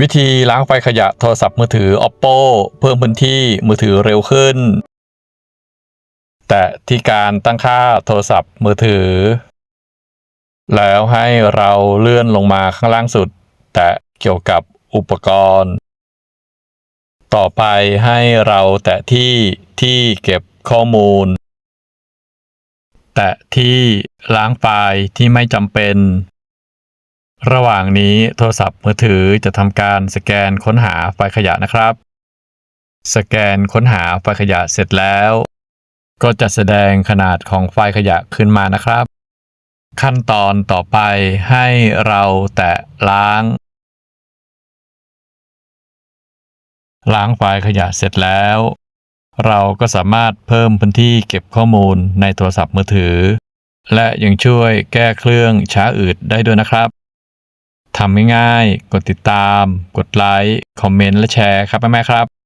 วิธีล้างไฟขยะโทรศัพท์มือถือ oppo เพิ่มพื้นที่มือถือเร็วขึ้น แต่ที่การตั้งค่าโทรศัพท์มือถือ แล้วให้เราเลื่อนลงมาข้างล่างสุด แต่เกี่ยวกับอุปกรณ์ ต่อไปให้เราแตะที่ที่เก็บข้อมูล แตะที่ล้างไฟล์ที่ไม่จำเป็น ระหว่างนี้โทรศัพท์มือถือจะทำการสแกนค้นหาไฟล์ขยะนะครับ สแกนค้นหาไฟล์ขยะเสร็จแล้ว ก็จะแสดงขนาดของไฟล์ขยะขึ้นมานะครับ ขั้นตอนต่อไปให้เราแตะล้าง ล้างไฟล์ขยะเสร็จแล้ว เราก็สามารถเพิ่มพื้นที่เก็บข้อมูลในโทรศัพท์มือถือ และยังช่วยแก้เครื่องช้าอืดได้ด้วยนะครับ ทำง่ายๆ กดติดตาม กดไลค์ คอมเมนต์ และแชร์ครับแม่ๆครับ